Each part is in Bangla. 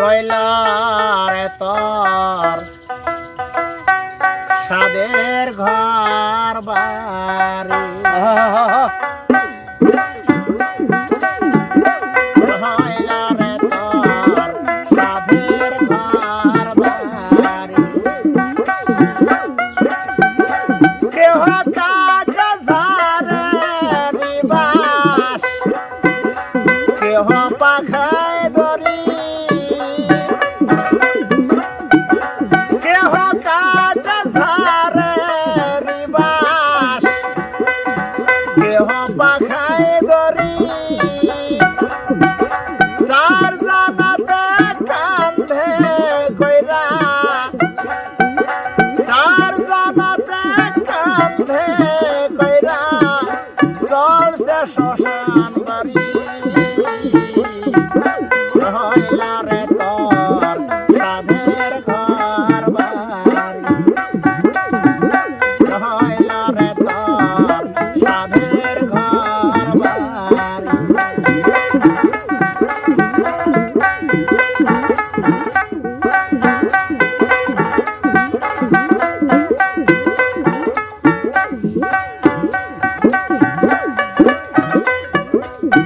রইল রে তোর। সাদের ঘর বাড়ি। রইল রে তোর সাদের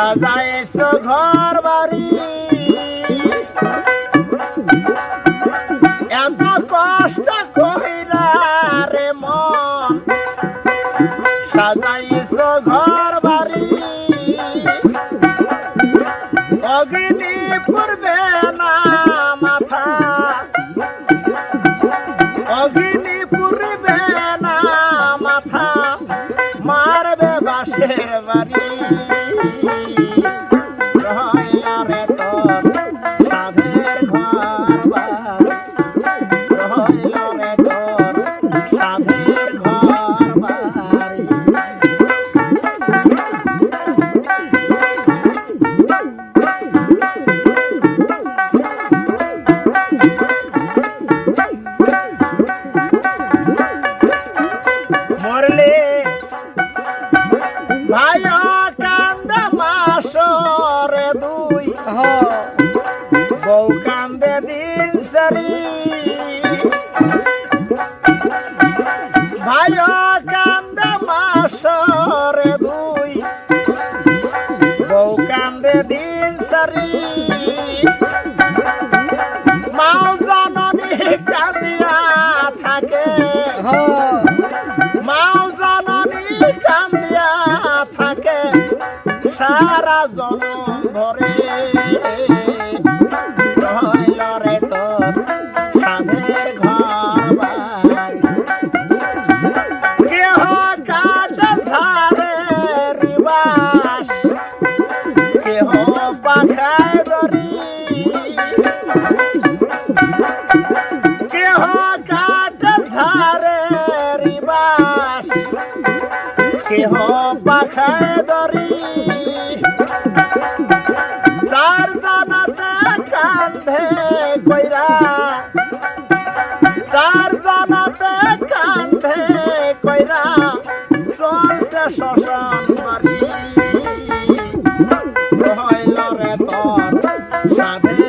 সাজাইছ ঘর বাড়ি। এত কষ্ট কইরা রে মন। সাজাইছ ঘর বাড়ি। অগ্নি পূর্বে না বাসের বাড়ি। ভাই কান্দ মাসরে দুই। বউ কান্দে দিন সারি ভাই কান্দ মাসরে দুই। বউ কান্দে দিন সারি সারা জনম ধরে রইল রে তোর সাধের ঘর বাড়ি কেহ কাজ ধারে রিবাস কেহ পাখায় দরি কেহ কাজ ধারে রিবাস কেহ পাখায় দরি কান্ধে কইরা চার জানাতে কান্ধে কইরা চলছে শ্মশান বাড়ি রইল রে তোর সাধের